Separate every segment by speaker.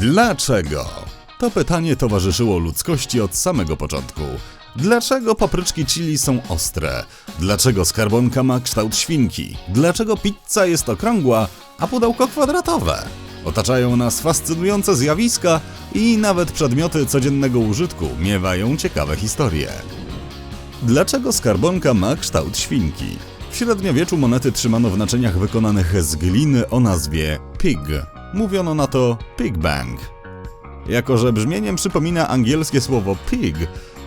Speaker 1: Dlaczego? To pytanie towarzyszyło ludzkości od samego początku. Dlaczego papryczki chili są ostre? Dlaczego skarbonka ma kształt świnki? Dlaczego pizza jest okrągła, a pudełko kwadratowe? Otaczają nas fascynujące zjawiska i nawet przedmioty codziennego użytku miewają ciekawe historie. Dlaczego skarbonka ma kształt świnki? W średniowieczu monety trzymano w naczyniach wykonanych z gliny o nazwie pig. Mówiono na to pig bang. Jako, że brzmieniem przypomina angielskie słowo pig,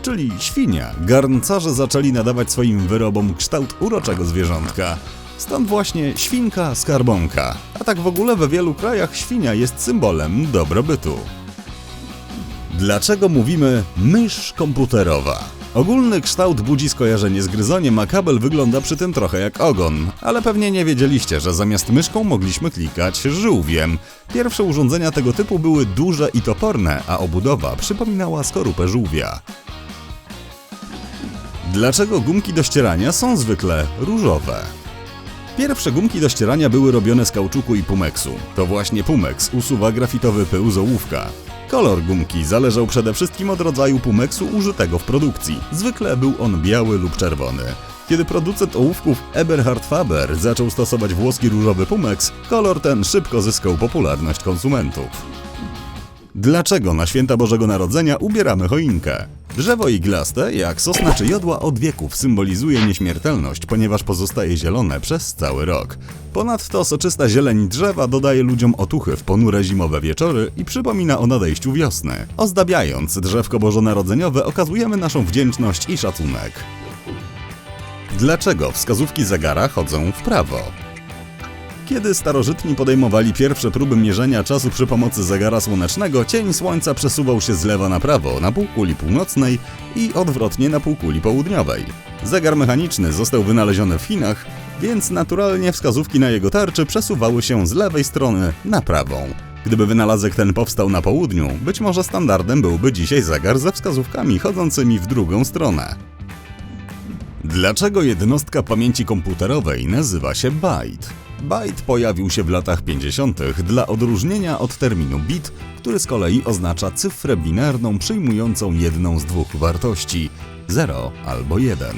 Speaker 1: czyli świnia, garncarze zaczęli nadawać swoim wyrobom kształt uroczego zwierzątka. Stąd właśnie świnka skarbonka. A tak w ogóle we wielu krajach świnia jest symbolem dobrobytu. Dlaczego mówimy mysz komputerowa? Ogólny kształt budzi skojarzenie z gryzoniem, a kabel wygląda przy tym trochę jak ogon. Ale pewnie nie wiedzieliście, że zamiast myszką mogliśmy klikać żółwiem. Pierwsze urządzenia tego typu były duże i toporne, a obudowa przypominała skorupę żółwia. Dlaczego gumki do ścierania są zwykle różowe? Pierwsze gumki do ścierania były robione z kauczuku i pumeksu. To właśnie pumeks usuwa grafitowy pył z ołówka. Kolor gumki zależał przede wszystkim od rodzaju pumeksu użytego w produkcji. Zwykle był on biały lub czerwony. Kiedy producent ołówków Eberhard Faber zaczął stosować włoski różowy pumeks, kolor ten szybko zyskał popularność konsumentów. Dlaczego na święta Bożego Narodzenia ubieramy choinkę? Drzewo iglaste, jak sosna czy jodła od wieków, symbolizuje nieśmiertelność, ponieważ pozostaje zielone przez cały rok. Ponadto soczysta zieleń drzewa dodaje ludziom otuchy w ponure zimowe wieczory i przypomina o nadejściu wiosny. Ozdabiając drzewko bożonarodzeniowe okazujemy naszą wdzięczność i szacunek. Dlaczego wskazówki zegara chodzą w prawo? Kiedy starożytni podejmowali pierwsze próby mierzenia czasu przy pomocy zegara słonecznego, cień słońca przesuwał się z lewa na prawo na półkuli północnej i odwrotnie na półkuli południowej. Zegar mechaniczny został wynaleziony w Chinach, więc naturalnie wskazówki na jego tarczy przesuwały się z lewej strony na prawą. Gdyby wynalazek ten powstał na południu, być może standardem byłby dzisiaj zegar ze wskazówkami chodzącymi w drugą stronę. Dlaczego jednostka pamięci komputerowej nazywa się byte? Byte pojawił się w latach 50. dla odróżnienia od terminu bit, który z kolei oznacza cyfrę binarną przyjmującą jedną z dwóch wartości 0 albo 1.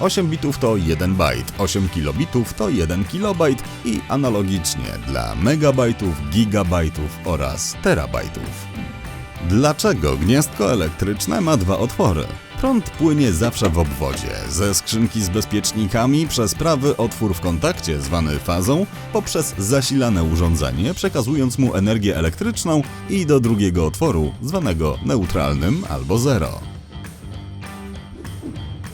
Speaker 1: 8 bitów to 1 byte, 8 kilobitów to 1 kilobajt i analogicznie dla megabajtów, gigabajtów oraz terabajtów. Dlaczego gniazdko elektryczne ma dwa otwory? Prąd płynie zawsze w obwodzie, ze skrzynki z bezpiecznikami przez prawy otwór w kontakcie, zwany fazą, poprzez zasilane urządzenie, przekazując mu energię elektryczną i do drugiego otworu, zwanego neutralnym albo zero.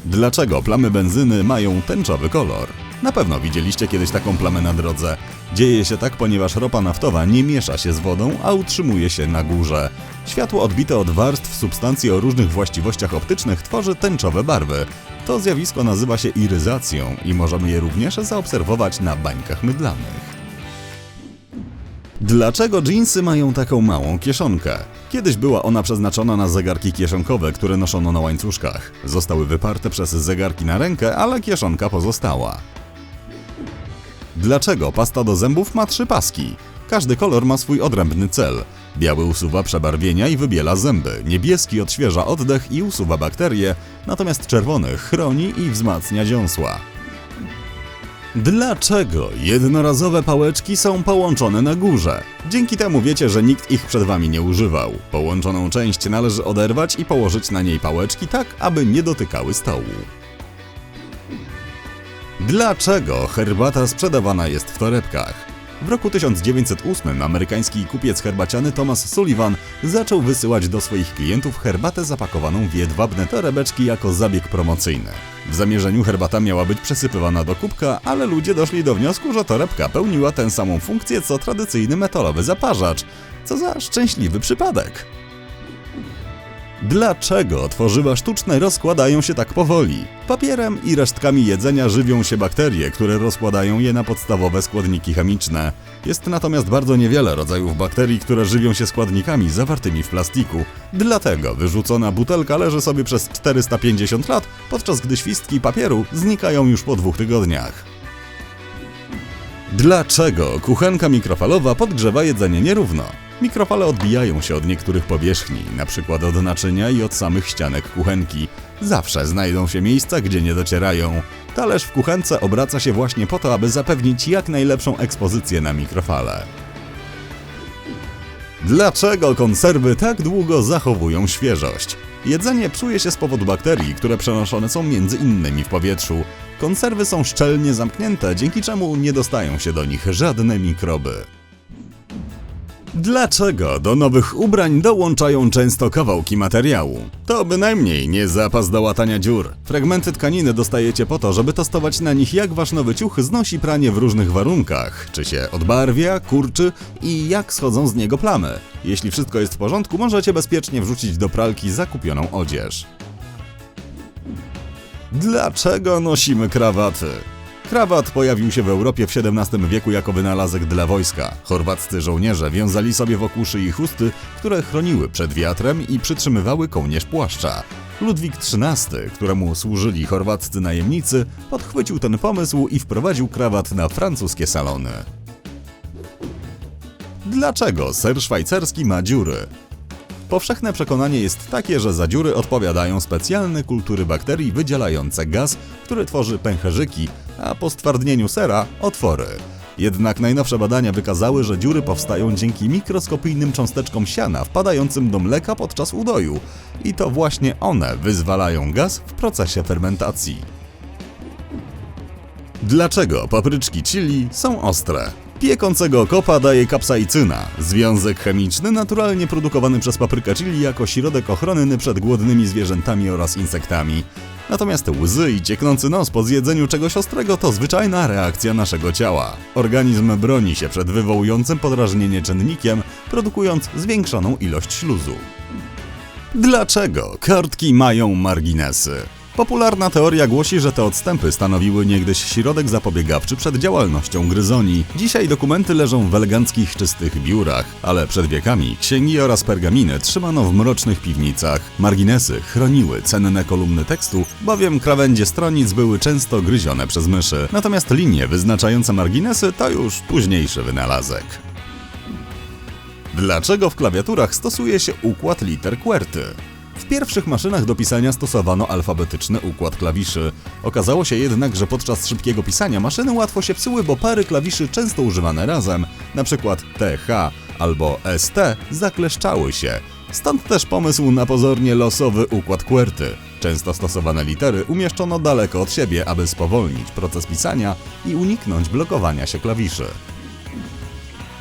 Speaker 1: Dlaczego plamy benzyny mają tęczowy kolor? Na pewno widzieliście kiedyś taką plamę na drodze. Dzieje się tak, ponieważ ropa naftowa nie miesza się z wodą, a utrzymuje się na górze. Światło odbite od warstw substancji o różnych właściwościach optycznych tworzy tęczowe barwy. To zjawisko nazywa się iryzacją i możemy je również zaobserwować na bańkach mydlanych. Dlaczego dżinsy mają taką małą kieszonkę? Kiedyś była ona przeznaczona na zegarki kieszonkowe, które noszono na łańcuszkach. Zostały wyparte przez zegarki na rękę, ale kieszonka pozostała. Dlaczego pasta do zębów ma trzy paski? Każdy kolor ma swój odrębny cel. Biały usuwa przebarwienia i wybiela zęby, niebieski odświeża oddech i usuwa bakterie, natomiast czerwony chroni i wzmacnia dziąsła. Dlaczego jednorazowe pałeczki są połączone na górze? Dzięki temu wiecie, że nikt ich przed wami nie używał. Połączoną część należy oderwać i położyć na niej pałeczki tak, aby nie dotykały stołu. Dlaczego herbata sprzedawana jest w torebkach? W roku 1908 amerykański kupiec herbaciany Thomas Sullivan zaczął wysyłać do swoich klientów herbatę zapakowaną w jedwabne torebeczki jako zabieg promocyjny. W zamierzeniu herbata miała być przesypywana do kubka, ale ludzie doszli do wniosku, że torebka pełniła tę samą funkcję co tradycyjny metalowy zaparzacz. Co za szczęśliwy przypadek. Dlaczego tworzywa sztuczne rozkładają się tak powoli? Papierem i resztkami jedzenia żywią się bakterie, które rozkładają je na podstawowe składniki chemiczne. Jest natomiast bardzo niewiele rodzajów bakterii, które żywią się składnikami zawartymi w plastiku. Dlatego wyrzucona butelka leży sobie przez 450 lat, podczas gdy świstki papieru znikają już po dwóch tygodniach. Dlaczego kuchenka mikrofalowa podgrzewa jedzenie nierówno? Mikrofale odbijają się od niektórych powierzchni, np. od naczynia i od samych ścianek kuchenki. Zawsze znajdą się miejsca, gdzie nie docierają. Talerz w kuchence obraca się właśnie po to, aby zapewnić jak najlepszą ekspozycję na mikrofale. Dlaczego konserwy tak długo zachowują świeżość? Jedzenie psuje się z powodu bakterii, które przenoszone są między innymi w powietrzu. Konserwy są szczelnie zamknięte, dzięki czemu nie dostają się do nich żadne mikroby. Dlaczego do nowych ubrań dołączają często kawałki materiału? To bynajmniej nie zapas do łatania dziur. Fragmenty tkaniny dostajecie po to, żeby testować na nich jak wasz nowy ciuch znosi pranie w różnych warunkach, czy się odbarwia, kurczy i jak schodzą z niego plamy. Jeśli wszystko jest w porządku, możecie bezpiecznie wrzucić do pralki zakupioną odzież. Dlaczego nosimy krawaty? Krawat pojawił się w Europie w XVII wieku jako wynalazek dla wojska. Chorwaccy żołnierze wiązali sobie wokół szyi chusty, które chroniły przed wiatrem i przytrzymywały kołnierz płaszcza. Ludwik XIII, któremu służyli chorwaccy najemnicy, podchwycił ten pomysł i wprowadził krawat na francuskie salony. Dlaczego ser szwajcarski ma dziury? Powszechne przekonanie jest takie, że za dziury odpowiadają specjalne kultury bakterii wydzielające gaz, który tworzy pęcherzyki, a po stwardnieniu sera otwory. Jednak najnowsze badania wykazały, że dziury powstają dzięki mikroskopijnym cząsteczkom siana wpadającym do mleka podczas udoju i to właśnie one wyzwalają gaz w procesie fermentacji. Dlaczego papryczki chili są ostre? Piekącego kopa daje kapsaicyna, związek chemiczny naturalnie produkowany przez paprykę chili jako środek ochronny przed głodnymi zwierzętami oraz insektami. Natomiast łzy i cieknący nos po zjedzeniu czegoś ostrego to zwyczajna reakcja naszego ciała. Organizm broni się przed wywołującym podrażnienie czynnikiem, produkując zwiększoną ilość śluzu. Dlaczego kartki mają marginesy? Popularna teoria głosi, że te odstępy stanowiły niegdyś środek zapobiegawczy przed działalnością gryzoni. Dzisiaj dokumenty leżą w eleganckich, czystych biurach, ale przed wiekami księgi oraz pergaminy trzymano w mrocznych piwnicach. Marginesy chroniły cenne kolumny tekstu, bowiem krawędzie stronic były często gryzione przez myszy. Natomiast linie wyznaczające marginesy to już późniejszy wynalazek. Dlaczego w klawiaturach stosuje się układ liter QWERTY? Pierwszych maszynach do pisania stosowano alfabetyczny układ klawiszy. Okazało się jednak, że podczas szybkiego pisania maszyny łatwo się psuły, bo pary klawiszy często używane razem, np. TH albo ST, zakleszczały się. Stąd też pomysł na pozornie losowy układ QWERTY. Często stosowane litery umieszczono daleko od siebie, aby spowolnić proces pisania i uniknąć blokowania się klawiszy.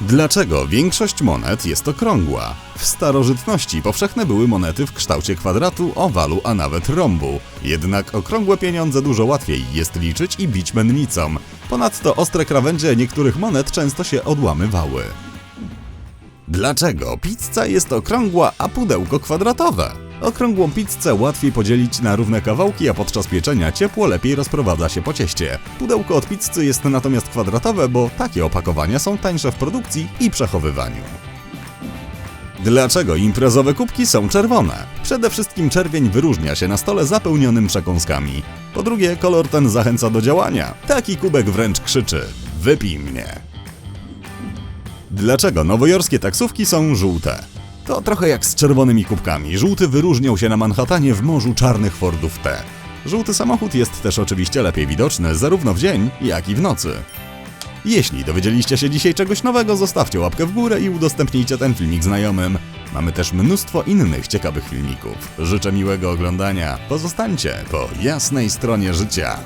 Speaker 1: Dlaczego większość monet jest okrągła? W starożytności powszechne były monety w kształcie kwadratu, owalu, a nawet rąbu. Jednak okrągłe pieniądze dużo łatwiej jest liczyć i bić mennicą. Ponadto ostre krawędzie niektórych monet często się odłamywały. Dlaczego pizza jest okrągła, a pudełko kwadratowe? Okrągłą pizzę łatwiej podzielić na równe kawałki, a podczas pieczenia ciepło lepiej rozprowadza się po cieście. Pudełko od pizzy jest natomiast kwadratowe, bo takie opakowania są tańsze w produkcji i przechowywaniu. Dlaczego imprezowe kubki są czerwone? Przede wszystkim czerwień wyróżnia się na stole zapełnionym przekąskami. Po drugie, kolor ten zachęca do działania. Taki kubek wręcz krzyczy: Wypij mnie! Dlaczego nowojorskie taksówki są żółte? To trochę jak z czerwonymi kubkami. Żółty wyróżniał się na Manhattanie w morzu czarnych Fordów T. Żółty samochód jest też oczywiście lepiej widoczny zarówno w dzień, jak i w nocy. Jeśli dowiedzieliście się dzisiaj czegoś nowego, zostawcie łapkę w górę i udostępnijcie ten filmik znajomym. Mamy też mnóstwo innych ciekawych filmików. Życzę miłego oglądania. Pozostańcie po jasnej stronie życia.